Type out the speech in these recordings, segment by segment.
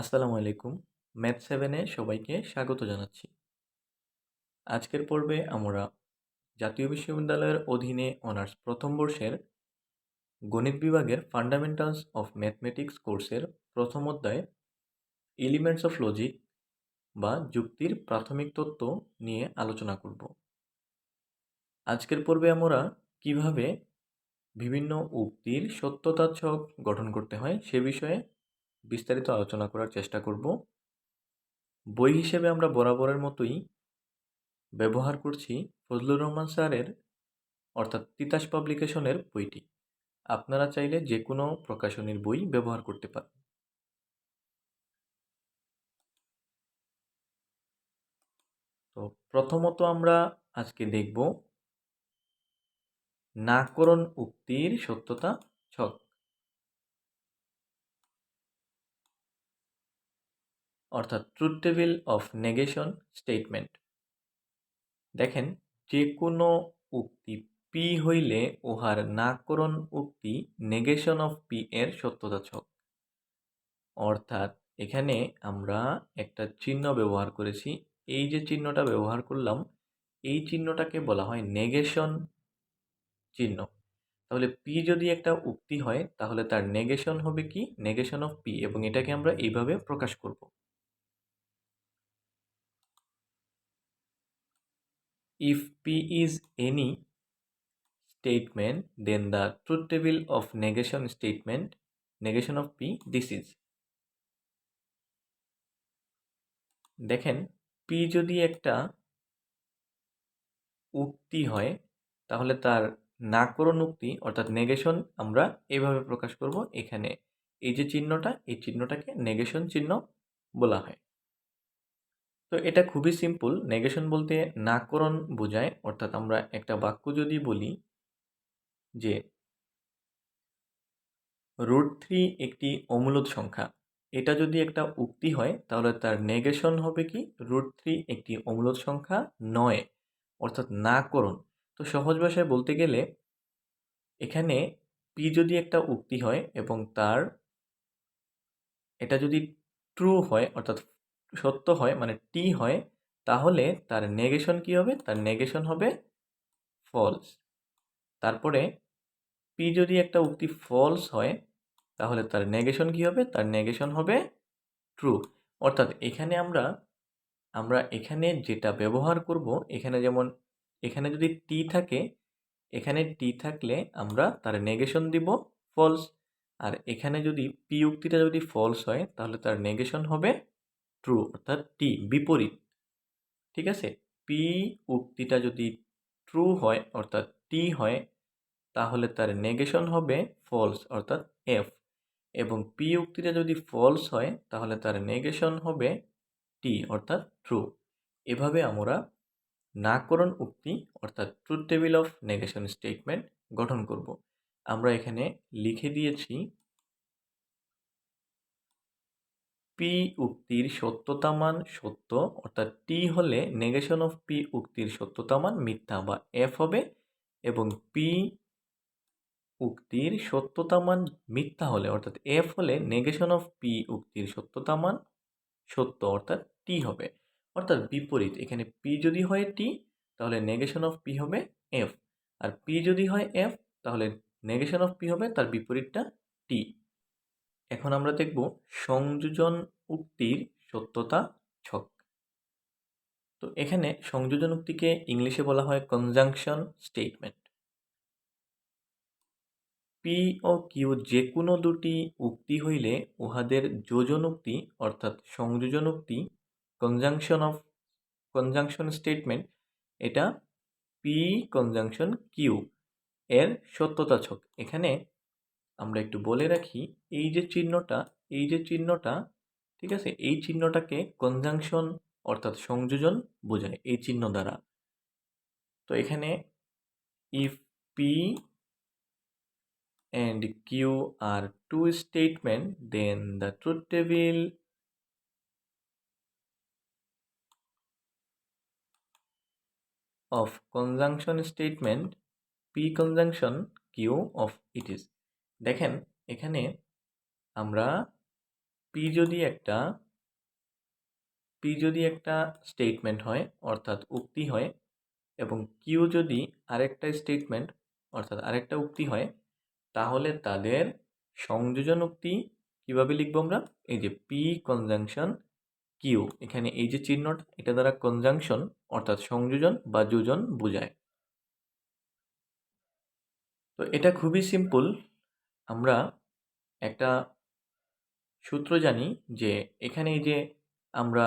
আসসালামু আলাইকুম। ম্যাথ সেভেনে সবাইকে স্বাগত জানাচ্ছি। আজকের পর্বে আমরা জাতীয় বিশ্ববিদ্যালয়ের অধীনে অনার্স প্রথম বর্ষের গণিত বিভাগের ফান্ডামেন্টালস অফ ম্যাথমেটিক্স কোর্সের প্রথম অধ্যায়, এলিমেন্টস অফ লজিক বা যুক্তির প্রাথমিক তত্ত্ব নিয়ে আলোচনা করব। আজকের পর্বে আমরা কীভাবে বিভিন্ন উক্তির সত্যতা ছক গঠন করতে হয় সে বিষয়ে বিস্তারিত আলোচনা করার চেষ্টা করব। বই হিসেবে আমরা বরাবরের মতোই ব্যবহার করছি ফজলুর রহমান স্যারের, অর্থাৎ তিতাস পাবলিকেশনের বইটি। আপনারা চাইলে যে কোনো প্রকাশনীর বই ব্যবহার করতে পারেন। তো প্রথমত আমরা আজকে দেখব, নাকরণ উক্তির সত্যতা ছক। অর্থাৎ truth table of negation statement দেখেন যে কোনো উক্তি পি হইলে উহার নাকরণ উক্তি নেগেশন অফ পি এর সত্যতা ছক অর্থাৎ এখানে আমরা একটা চিহ্ন ব্যবহার করেছি। এই যে চিহ্নটা ব্যবহার করলাম, এই চিহ্নটাকে বলা হয় নেগেশন চিহ্ন। তাহলে পি যদি একটা উক্তি হয়, তাহলে তার নেগেশন হবে কি? নেগেশন অফ পি এবং এটাকে আমরা এইভাবে প্রকাশ করব। If P is any statement, then the truth table of negation statement, negation of P, this is. দেখেন P যদি একটা উক্তি হয় তাহলে তার নাকরণ উক্তি অর্থাৎ নেগেশন আমরা এভাবে প্রকাশ করব এখানে এই যে চিহ্নটা এই চিহ্নটাকে নেগেশন চিহ্ন বলা হয় তো এটা খুবই সিম্পল নেগেশন বলতে নাকরণ বোঝায়। অর্থাৎ আমরা একটা বাক্য যদি বলি যে রুট থ্রি একটি অমূলত সংখ্যা। এটা যদি একটা উক্তি হয়, তাহলে তার নেগেশন হবে কি? রুট থ্রি একটি অমূলত সংখ্যা নয়, অর্থাৎ নাকরণ। তো সহজ ভাষায় বলতে গেলে এখানে পি যদি একটা উক্তি হয় এবং তার এটা যদি ট্রু হয়, অর্থাৎ সত্য হয় মানে টি হয়, তাহলে তার নেগেশন কি হবে? তার নেগেশন হবে ফলস তারপরে পি যদি একটা উক্তি ফলস হয়, তাহলে তার নেগেশন কি হবে? তার নেগেশন হবে ট্রু অর্থাৎ এখানে আমরা আমরা এখানে যেটা ব্যবহার করব, এখানে যেমন, এখানে যদি টি থাকে, এখানে টি থাকলে আমরা তার নেগেশন দিব ফলস আর এখানে যদি পি উক্তিটা যদি ফলস হয়, তাহলে তার নেগেশন হবে ট্রু অর্থাৎ টি বিপরীত। ঠিক আছে? পি উক্তিটা যদি ট্রু হয়, অর্থাৎ টি হয়, তাহলে তার নেগেশন হবে ফলস অর্থাৎ এফ এবং পি উক্তিটা যদি ফলস হয়, তাহলে তার নেগেশন হবে টি অর্থাৎ ট্রু এভাবে আমরা নাকরণ উক্তি, অর্থাৎ truth table of negation statement গঠন করব। আমরা এখানে লিখে দিয়েছি পি উক্তির সত্যতা মান সত্য, অর্থাৎ টি হলে নেগেশন অফ পি উক্তির সত্যতা মান মিথ্যা বা এফ হবে এবং পি উক্তির সত্যতা মান মিথ্যা হলে, অর্থাৎ এফ হলে নেগেশন অফ পি উক্তির সত্যতা মান সত্য, অর্থাৎ টি হবে। অর্থাৎ বিপরীত, এখানে পি যদি হয় টি তাহলে নেগেশন অফ পি হবে এফ আর পি যদি হয় এফ তাহলে নেগেশন অফ পি হবে, তার বিপরীতটা টি এখন আমরা দেখব সংযোজন উক্তির সত্যতা ছক। তো এখানে সংযোজন উক্তিকে ইংলিশে বলা হয় কনজাংশন স্টেটমেন্ট পি ও কিউ যে কোনো দুটি উক্তি হইলে উহাদের যোজন উক্তি অর্থাৎ সংযোজন উক্তি কনজাংশন অফ কনজাংশন স্টেটমেন্ট এটা পি কনজাংশন কিউ এর সত্যতা ছক। এখানে আমরা একটু বলে রাখি, এই যে চিহ্নটা, এই যে চিহ্নটা, ঠিক আছে? এই চিহ্নটাকে কনজাংশন অর্থাৎ সংযোজন বোঝায়, এই চিহ্ন দ্বারা। তো এখানে if P and Q are two statement then the truth table of conjunction statement, p conjunction q of it is. দেখেন, এখানে আমরা পি যদি একটা পি যদি একটা স্টেটমেন্ট হয়, অর্থাৎ উক্তি হয়, এবং কিউ যদি আরেকটা স্টেটমেন্ট অর্থাৎ আরেকটা উক্তি হয়, তাহলে তাদের সংযোজন উক্তি কীভাবে লিখব আমরা? এই যে পি কনজাংশন কিউ এখানে এই যে চিহ্নটা, এটা দ্বারা কনজাংশন অর্থাৎ সংযোজন বা যোজন বোঝায়। তো এটা খুবই সিম্পল আমরা একটা সূত্র জানি যে এখানে যে আমরা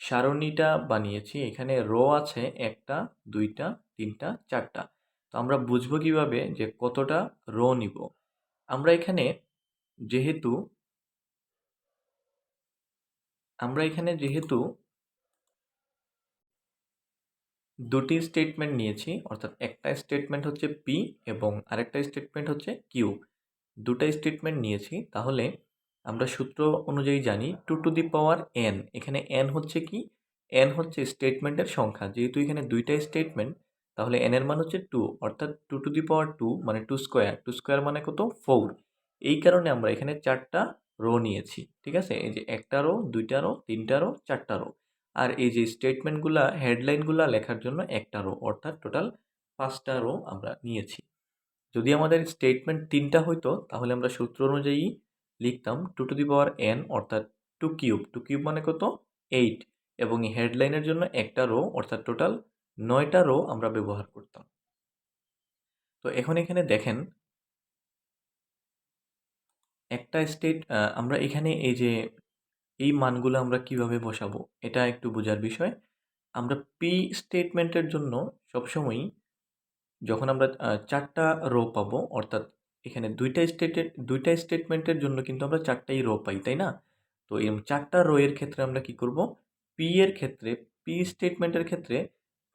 সারণীটা বানিয়েছি, এখানে রো আছে একটা, দুইটা, তিনটা, চারটা। তো আমরা বুঝব কীভাবে যে কতটা রো নিব? আমরা এখানে যেহেতু, আমরা এখানে যেহেতু দুটি স্টেটমেন্ট নিয়েছি, অর্থাৎ একটা স্টেটমেন্ট হচ্ছে পি এবং আরেকটা স্টেটমেন্ট হচ্ছে কিউ দুটা স্টেটমেন্ট নিয়েছি। তাহলে আমরা সূত্র অনুযায়ী জানি two to the power N এখানে এন হচ্ছে কি? এন হচ্ছে স্টেটমেন্টের সংখ্যা। যেহেতু এখানে দুইটা স্টেটমেন্ট তাহলে এন এর মান হচ্ছে টু অর্থাৎ two to the power two মানে টু স্কোয়ার টু স্কোয়ার মানে কত? ফোর এই কারণে আমরা এখানে চারটা রো নিয়েছি। ঠিক আছে? এই যে একটা রো দুইটা রো তিনটা রো চারটা রো আর এই যে স্টেটমেন্টগুলা হেডলাইনগুলা লেখার জন্য একটা রো অর্থাৎ টোটাল পাঁচটা রো আমরা নিয়েছি। যদি আমাদের স্টেটমেন্ট তিনটা হইতো, তাহলে আমরা সূত্র অনুযায়ী লিখতাম two to the power N অর্থাৎ টু কিউব টু কিউব মানে কত? এইট এবং এই হেডলাইনের জন্য একটা রো অর্থাৎ টোটাল নয়টা রো আমরা ব্যবহার করতাম। তো এখন এখানে দেখেন, একটা স্টেট আমরা এখানে এই যে এই মানগুলো আমরা কীভাবে বসাবো, এটা একটু বোঝার বিষয়। আমরা পি স্টেটমেন্টের জন্য সবসময়ই যখন আমরা চারটা রো পাবো, অর্থাৎ এখানে দুইটা স্টেটের দুইটা স্টেটমেন্টের জন্য কিন্তু আমরা চারটাই রো পাই, তাই না? তো এই চারটা রো এর ক্ষেত্রে আমরা কি করব? পি এর ক্ষেত্রে পি স্টেটমেন্টের ক্ষেত্রে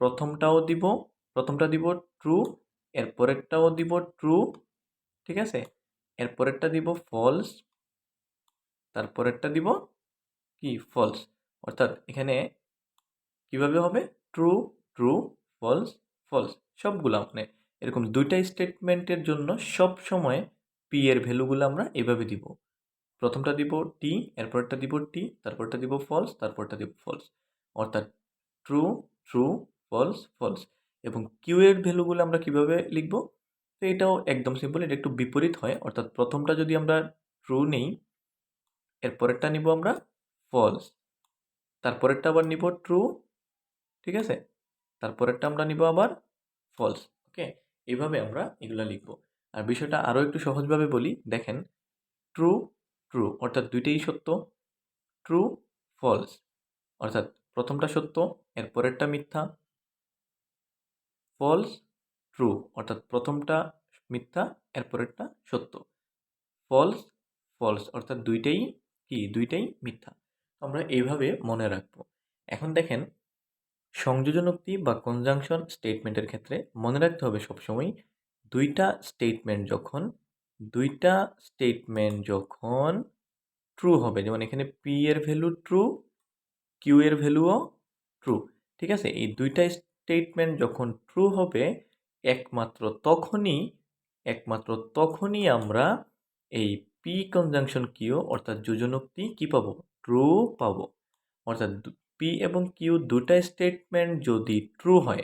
প্রথমটাও দিব, প্রথমটা দিব ট্রু এর পরেরটাও দিব ট্রু ঠিক আছে? এর পরেরটা দিব ফলস তারপরেরটা দিব কি? ফলস অর্থাৎ এখানে কীভাবে হবে? ট্রু ট্রু ফলস ফলস সবগুলো মানে এরকম দুইটা স্টেটমেন্টের জন্য সব সময় পি এর ভ্যালুগুলো আমরা এভাবে দিব। প্রথমটা দিব টি এরপরটা দিব টি তারপরটা দিব ফলস তারপরটা দিব ফলস অর্থাৎ ট্রু ট্রু ফলস ফলস এবং কিউ এর ভ্যালুগুলো আমরা কীভাবে লিখব? তো এটাও একদম সিম্পল এটা একটু বিপরীত হয়। অর্থাৎ প্রথমটা যদি আমরা ট্রু নেই, এরপরেরটা নিব আমরা ফলস তারপরেরটা আবার নিব ট্রু ঠিক আছে? তারপরেরটা আমরা নিব আবার ফলস ওকে এইভাবে আমরা এগুলো লিখব। আর বিষয়টা আরও একটু সহজভাবে বলি, দেখেন ট্রু ট্রু অর্থাৎ দুইটাই সত্য ট্রু ফলস অর্থাৎ প্রথমটা সত্য এর পরেরটা মিথ্যা ফলস ট্রু অর্থাৎ প্রথমটা মিথ্যা এর পরেরটা সত্য ফলস ফলস অর্থাৎ দুইটাই কি? দুইটাই মিথ্যা। আমরা এইভাবে মনে রাখব। এখন দেখেন সংযোজনোক্তি বা কনজাংশন স্টেটমেন্টের ক্ষেত্রে মনে রাখতে হবে সবসময় দুইটা স্টেটমেন্ট যখন, দুইটা স্টেটমেন্ট যখন ট্রু হবে, যেমন এখানে পি এর ভ্যালু ট্রু কিউ এর ভ্যালুও ট্রু ঠিক আছে? এই দুইটা স্টেটমেন্ট যখন ট্রু হবে, একমাত্র তখনই একমাত্র তখনই আমরা এই পি কনজাংশন কিউ অর্থাৎ যোজনোক্তি কী পাবো? ট্রু পাবো। অর্থাৎ পি এবং কিউ দুটা স্টেটমেন্ট যদি ট্রু হয়,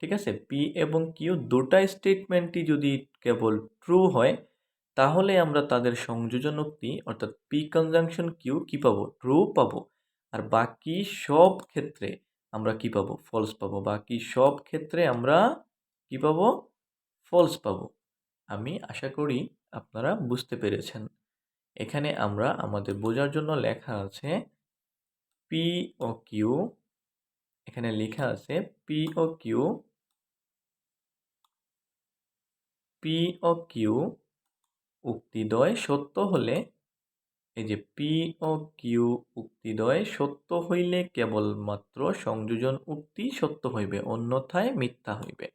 ঠিক আছে? পি এবং কিউ দুটা স্টেটমেন্টই যদি কেবল ট্রু হয়, তাহলে আমরা তাদের সংযোজন উক্তি, অর্থাৎ পি কনজাংশন কিউ কি পাবো? ট্রু পাবো। আর বাকি সব ক্ষেত্রে আমরা কি পাবো? ফলস পাবো। বাকি সব ক্ষেত্রে আমরা কি পাবো? ফলস পাবো। আমি আশা করি আপনারা বুঝতে পেরেছেন। এখানে আমরা আমাদের বোঝার জন্য লেখা আছে পি ও কিউ এখানে লেখা আছে পি ও কিউ পি ও কিউ উক্তিদ্বয় সত্য হলে, এই যে পি ও কিউ উক্তিদ্বয় সত্য হইলে কেবলমাত্র সংযোজন উক্তি সত্য হইবে, অন্যথায় মিথ্যা হইবে।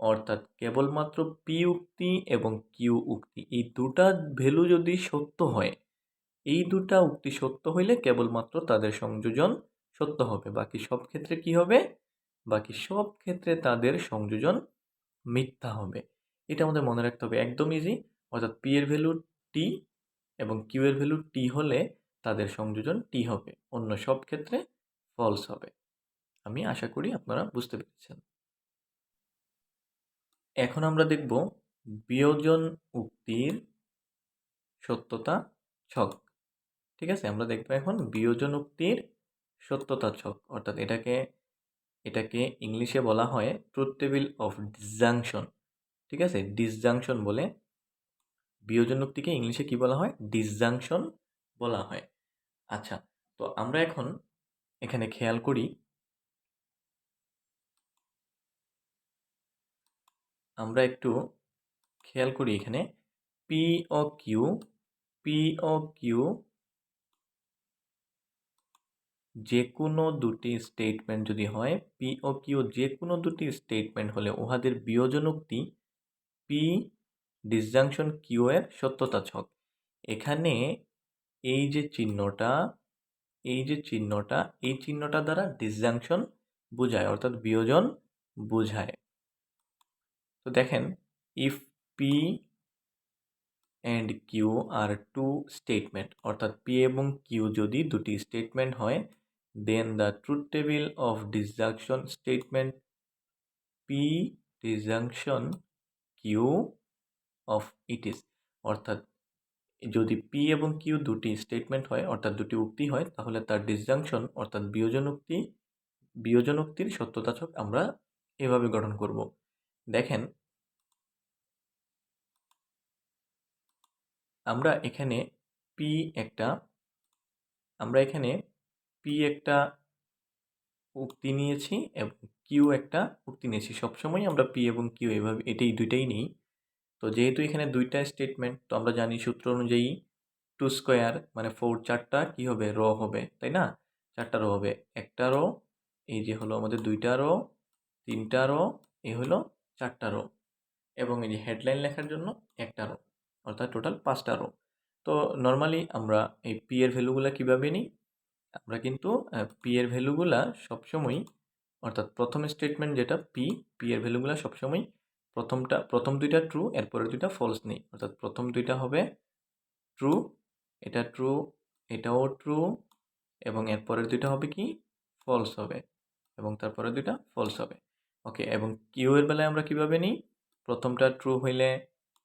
অর্থাৎ কেবলমাত্র পি উক্তি এবং কিউ উক্তি, এই দুটা ভ্যালু যদি সত্য হয় এই দুটা উক্তি সত্য হইলে কেবলমাত্র তাদের সংযোজন সত্য হবে। বাকি সব ক্ষেত্রে কি হবে? বাকি সব ক্ষেত্রে তাদের সংযোজন মিথ্যা হবে। এটা আমাদের মনে রাখতে হবে, একদম ইজি অর্থাৎ পি এর ভ্যালু টি এবং কিউ এর ভ্যালু টি হলে তাদের সংযোজন টি হবে। অন্য সব ক্ষেত্রে ফলস হবে। আমি আশা করি আপনারা বুঝতে পেরেছেন। এখন আমরা দেখব বিয়োজন উক্তির সত্যতা ছক। ঠিক আছে? আমরা দেখব এখন বিয়োজন উক্তির সত্যতা ছক। অর্থাৎ এটাকে এটাকে ইংলিশে বলা হয় ট্রুথ টেবিল অফ ডিসজাংশন ঠিক আছে? ডিসজাংশন বলে বিয়োজন উক্তিকে ইংলিশে কি বলা হয়? ডিসজাংশন বলা হয়। আচ্ছা তো আমরা এখন এখানে খেয়াল করি, আমরা একটু খেয়াল করি এখানে, পি ও কিউ, পি ও কিউ যে কোনো দুটি স্টেটমেন্ট যদি হয় পি ও কিউ যে কোনো দুটি স্টেটমেন্ট হলে উহাদের বিয়োজনোক্তি পি ডিসজাংশন কিউ এর সত্যতা ছক। এখানে এই যে চিহ্নটা, এই যে চিহ্নটা, এই চিহ্নটা দ্বারা ডিসজাংশন বোঝায়, অর্থাৎ বিয়োজন বোঝায়। তো দেখেন if P and Q are two statement অর্থাৎ পি এবং কিউ যদি দুটি স্টেটমেন্ট হয় then the truth table of disjunction statement P disjunction Q of it is অর্থাৎ যদি পি এবং কিউ দুটি স্টেটমেন্ট হয়, অর্থাৎ দুটি উক্তি হয়, তাহলে তার ডিসজাংশন অর্থাৎ বিয়োজন উক্তি, বিয়োজন উক্তির সত্যতাচক আমরা এভাবে গঠন করব। দেখেন, আমরা এখানে পি একটা, আমরা এখানে পি একটা উক্তি নিয়েছি এবং কিউ একটা উক্তি নিয়েছি। সবসময় আমরা পি এবং কিউ এভাবে, এটাই দুইটাই নিই। তো যেহেতু এখানে দুইটা স্টেটমেন্ট তো আমরা জানি সূত্র অনুযায়ী টু স্কোয়ার মানে ফোর চারটা কি হবে? র হবে, তাই না? চারটা রো হবে। একটা রো এই যে হলো আমাদের দুইটা রো তিনটা রো এই হলো চারটা রো এবং এই যে হেডলাইন লেখার জন্য একটা রো অর্থাৎ টোটাল পাঁচটা রো তো নর্মালি আমরা এই পি এর ভ্যালুগুলো কীভাবে নিই? আমরা কিন্তু পি এর ভ্যালুগুলা সবসময় অর্থাৎ প্রথম স্টেটমেন্ট যেটা পি পি এর ভ্যালুগুলো সবসময় প্রথমটা, প্রথম দুইটা ট্রু এরপরের দুইটা ফলস নেই। অর্থাৎ প্রথম দুইটা হবে ট্রু এটা ট্রু এটাও ট্রু এবং এরপরের দুইটা হবে কি? ফলস হবে, এবং তারপরে দুইটা ফলস হবে। ওকে এবং কিউ এর বেলায় আমরা কীভাবে নিই? প্রথমটা ট্রু হইলে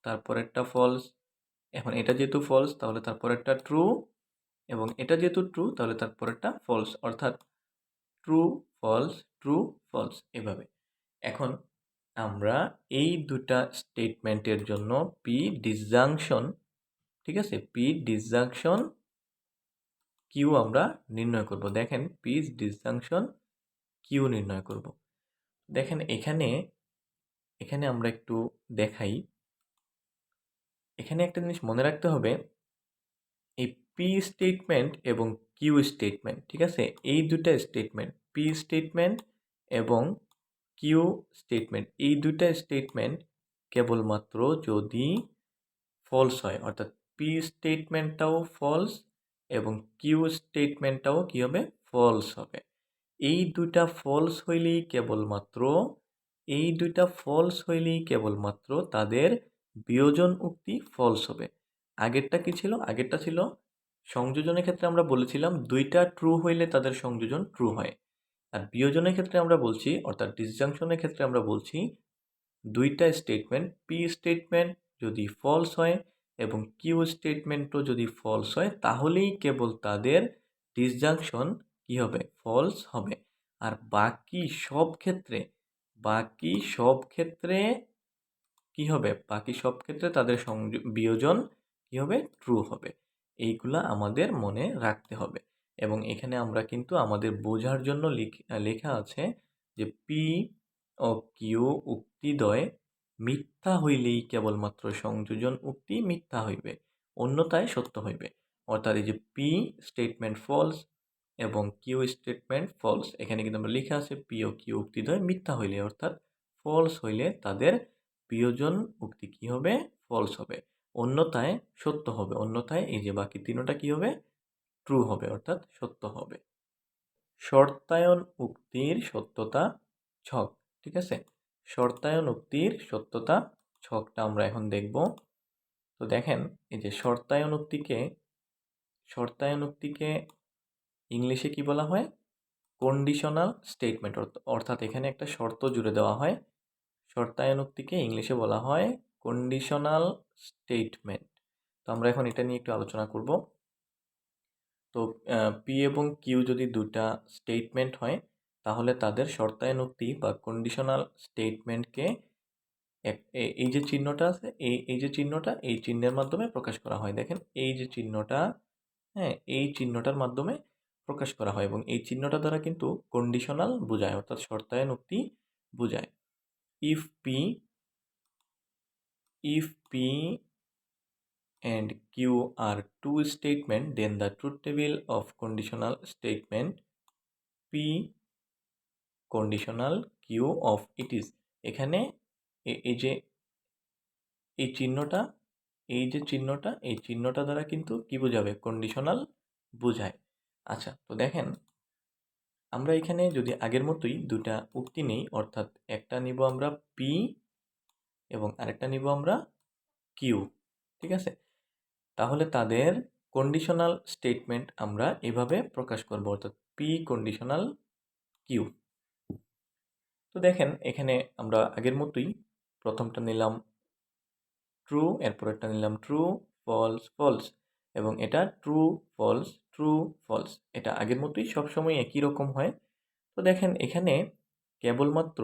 তারপরেরটা ফলস এখন এটা যেহেতু ফলস তাহলে তারপরেরটা ট্রু এবং এটা যেহেতু ট্রু তাহলে তারপরেরটা ফলস অর্থাৎ ট্রু ফলস ট্রু ফলস এভাবে। এখন আমরা এই দুটা স্টেটমেন্টের জন্য পি ডিসজাংশন ঠিক আছে? পি ডিসজাংশন কিউ আমরা নির্ণয় করব। দেখেন পি ডিসজাংশন কিউ নির্ণয় করব। দেখেন, এখানে এখানে আমরা একটু দেখাই। এখানে একটা জিনিস মনে রাখতে হবে পি স্টেটমেন্ট এবং কিউ স্টেটমেন্ট ঠিক আছে? এই দুটা স্টেটমেন্ট পি স্টেটমেন্ট এবং কিউ স্টেটমেন্ট এই দুটা স্টেটমেন্ট কেবলমাত্র যদি ফলস হয়, অর্থাৎ পি স্টেটমেন্টটাও ফলস এবং কিউ স্টেটমেন্টটাও কী হবে? ফলস হবে। এই দুটা ফলস হইলেই কেবলমাত্র, এই দুইটা ফলস হইলেই কেবলমাত্র তাদের বিয়োজন উক্তি ফলস হবে। আগেরটা কি ছিল? আগেরটা ছিল সংযোজনের ক্ষেত্রে আমরা বলেছিলাম দুইটা ট্রু হইলে তাদের সংযোজন ট্রু হয়। আর বিয়োজনের ক্ষেত্রে আমরা বলছি, অর্থাৎ ডিসজাংশনের ক্ষেত্রে আমরা বলছি, দুইটা স্টেটমেন্ট পি স্টেটমেন্ট যদি ফলস হয় এবং কিউ স্টেটমেন্টও যদি ফলস হয়, তাহলেই কেবল তাদের ডিসজাংশন কি হবে? ফলস হবে। আর বাকি সব ক্ষেত্রে, বাকি সব ক্ষেত্রে কি হবে? বাকি সব ক্ষেত্রে তাদের সংযোগ বিয়োজন কি হবে? ট্রু হবে। এইগুলা আমাদের মনে রাখতে হবে। এবং এখানে আমরা কিন্তু আমাদের বোঝার জন্য লেখা আছে যে পি ও কিউ উক্তিদ্বয় মিথ্যা হইলেই কেবলমাত্র সংযোজন উক্তি মিথ্যা হইবে অন্যতায় সত্য হইবে। অর্থাৎ এই যে পি স্টেটমেন্ট ফলস এবং কিউ স্টেটমেন্ট ফলস এখানে কিন্তু আমরা লেখা আছে পি ও কিউ উক্তিদ্বয় মিথ্যা হইলে, অর্থাৎ ফলস হইলে তাদের প্রিয়জন উক্তি কী হবে? ফলস হবে। অন্যথায় সত্য হবে। অন্যথায় এই যে বাকি তিনোটা কী হবে? ট্রু হবে, অর্থাৎ সত্য হবে। শর্তায়ন উক্তির সত্যতা ছক, ঠিক আছে? শর্তায়ন উক্তির সত্যতা ছকটা আমরা এখন দেখব। তো দেখেন, এই যে শর্তায়ন উক্তিকে শর্তায়ন উক্তিকে ইংলিশে কি বলা হয়? কন্ডিশনাল স্টেটমেন্ট অর্থাৎ এখানে একটা শর্ত জুড়ে দেওয়া হয়। শর্তায়ন উক্তিকে ইংলিশে বলা হয় কন্ডিশনাল স্টেটমেন্ট তো আমরা এখন এটা নিয়ে একটু আলোচনা করব। তো পি এবং কিউ যদি দুটা স্টেটমেন্ট হয়, তাহলে তাদের শর্তায়ন উক্তি বা কন্ডিশনাল স্টেটমেন্টকে এই যে চিহ্নটা আছে এই এই যে চিহ্নটা, এই চিহ্নের মাধ্যমে প্রকাশ করা হয়। দেখেন, এই যে চিহ্নটা হ্যাঁ এই চিহ্নটার মাধ্যমে প্রকাশ করা হয় এবং এই চিহ্নটা দ্বারা কিন্তু কন্ডিশনাল বোঝায়, অর্থাৎ শর্তায়ন উক্তি বোঝায়। If P if P and q are two statement, then the truth table of conditional statement p conditional q of it is. এখানে এই যে, এই চিহ্নটা, এই যে চিহ্নটা, এই চিহ্নটা দ্বারা কিন্তু কি বোঝাবে? কন্ডিশনাল বোঝায়। আচ্ছা তো দেখেন, আমরা এখানে যদি আগের মতোই দুটা উক্তি নেই, অর্থাৎ একটা নিব আমরা পি এবং আরেকটা নিব আমরা কিউ ঠিক আছে? তাহলে তাদের কন্ডিশনাল স্টেটমেন্ট আমরা এভাবে প্রকাশ করব, অর্থাৎ পি কন্ডিশনাল কিউ তো দেখেন, এখানে আমরা আগের মতোই প্রথমটা নিলাম ট্রু এরপরেরটা নিলাম ট্রু ফলস ফলস এবং এটা ট্রু ফলস ট্রু ফলস এটা আগের মতোই সবসময় একই রকম হয়। তো দেখেন, এখানে কেবলমাত্র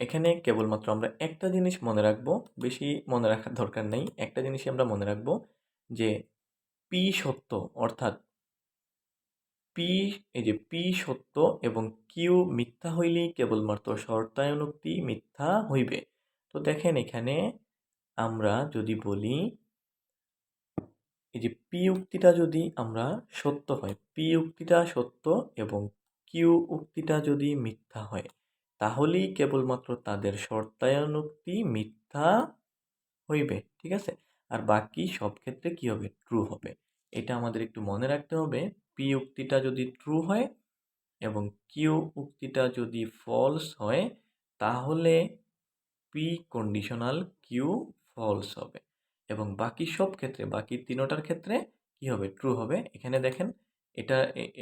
এখানে কেবলমাত্র আমরা একটা জিনিস মনে রাখব, বেশি মনে রাখার দরকার নেই, একটা জিনিসই আমরা মনে রাখব যে পি সত্য অর্থাৎ পি এই যে পি সত্য এবং কিউ মিথ্যা হইলেই কেবলমাত্র শর্তায়নোক্তি মিথ্যা হইবে। তো দেখেন এখানে আমরা যদি বলি, এই যে পি উক্তিটা যদি আমরা সত্য হয় পি উক্তিটা সত্য এবং কিউ উক্তিটা যদি মিথ্যা হয় তাহলেই কেবলমাত্র তাদের শর্তায়নোক্তি মিথ্যা হইবে, ঠিক আছে? আর বাকি সব ক্ষেত্রে কী হবে? ট্রু হবে। এটা আমাদের একটু মনে রাখতে হবে। পি উক্তিটা যদি ট্রু হয় এবং কিউ উক্তিটা যদি ফলস হয়, তাহলে পি কন্ডিশনাল কিউ ফলস হবে। এবং বাকি সব ক্ষেত্রে, বাকি তিনোটার ক্ষেত্রে কি হবে? ট্রু হবে। এখানে দেখেন, এটা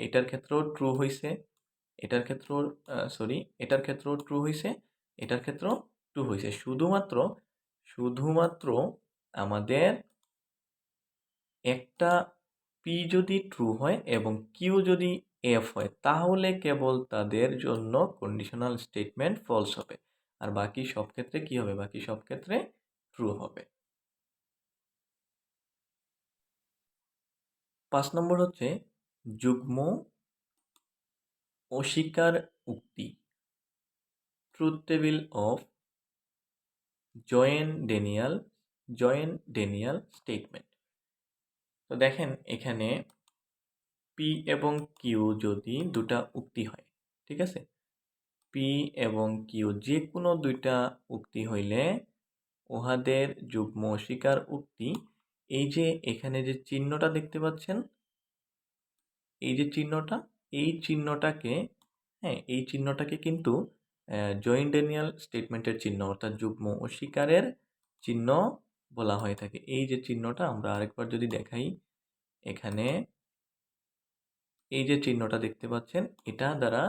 এটার ক্ষেত্রেও ট্রু হয়েছে এটার ক্ষেত্রেও সরি এটার ক্ষেত্রেও ট্রু হয়েছে এটার ক্ষেত্রেও ট্রু হয়েছে শুধুমাত্র শুধুমাত্র আমাদের একটা পি যদি ট্রু হয় এবং কিউ যদি এফ হয়, তাহলে কেবল তাদের জন্য কন্ডিশনাল স্টেটমেন্ট ফলস হবে। আর বাকি সব ক্ষেত্রে কি হবে? বাকি সব ক্ষেত্রে ট্রু হবে। পাঁচ নম্বর হচ্ছে, যুগ্ম অস্বীকার উক্তি। Truth table of joint denial joint denial statement তো দেখেন, এখানে পি এবং কিউ যদি দুটা উক্তি হয়, ঠিক আছে? পি এবং কিউ যে কোনো দুইটা উক্তি হইলে উহাদের যুগ্ম অস্বীকার উক্তি, এই যে এখানে যে চিহ্নটা দেখতে পাচ্ছেন, এই যে চিহ্নটা এই চিহ্নটাকে হ্যাঁ এই চিহ্নটাকে কিন্তু জয়েন্টেনিয়াল স্টেটমেন্টের চিহ্ন, অর্থাৎ যুগ্ম অস্বীকারের চিহ্ন বলা হয়ে থাকে। এই যে চিহ্নটা, আমরা আরেকবার যদি দেখাই, এখানে এই যে চিহ্নটা দেখতে পাচ্ছেন, এটা দ্বারা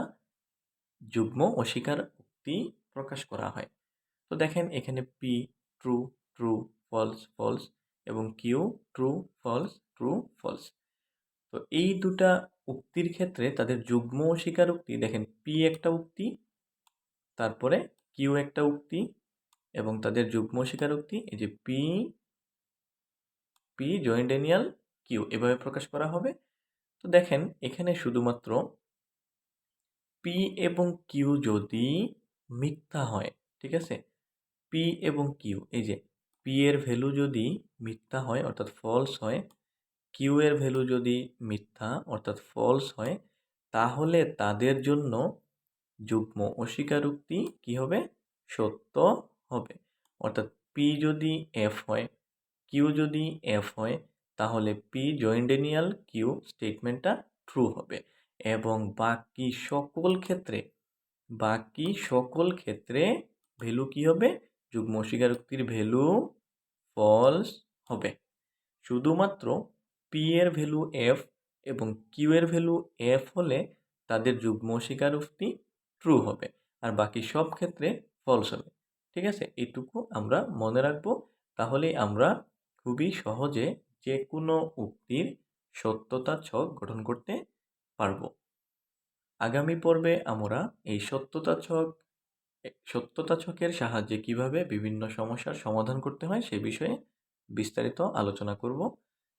যুগ্ম অস্বীকার উক্তি প্রকাশ করা হয়। তো দেখেন, এখানে P true true false false এবং Q true false true false তো এই দুটা উক্তির ক্ষেত্রে তাদের যুগ্ম স্বীকারোক্তি, দেখেন পি একটা উক্তি, তারপরে কিউ একটা উক্তি এবং তাদের যুগ্ম স্বীকারোক্তি, এই যে P P joint joint denial Q এভাবে প্রকাশ করা হবে। তো দেখেন, এখানে শুধুমাত্র পি এবং কিউ যদি মিথ্যা হয়, ঠিক আছে? পি এবং কিউ এই যে পি এর ভ্যালু যদি মিথ্যা হয়, অর্থাৎ ফলস হয় কিউ এর ভ্যালু যদি মিথ্যা, অর্থাৎ ফলস হয়, তাহলে তাদের জন্য যুগ্ম অস্বীকারোক্তি কি হবে? সত্য হবে। অর্থাৎ পি যদি এফ হয় কিউ যদি এফ হয়, তাহলে পি জয়েন্ডেনিয়াল কিউ স্টেটমেন্টটা ট্রু হবে। এবং বাকি সকল ক্ষেত্রে, বাকি সকল ক্ষেত্রে ভ্যালু কি হবে? যুগ্ম স্বীকারোক্তির ভ্যালু ফলস হবে। শুধুমাত্র পি এর ভ্যালু এফ এবং কিউ এর ভ্যালু এফ হলে তাদের যুগ্ম শিকার উক্তি ট্রু হবে আর বাকি সব ক্ষেত্রে ফলস হবে। ঠিক আছে? এইটুকু আমরা মনে রাখব। তাহলেই আমরা খুবই সহজে যে কোনো উক্তির সত্যতা ছক গঠন করতে পারব। আগামী পর্বে আমরা এই সত্যতা ছক, সত্যতা ছকের সাহায্যে কীভাবে বিভিন্ন সমস্যার সমাধান করতে হয় সে বিষয়ে বিস্তারিত আলোচনা করব।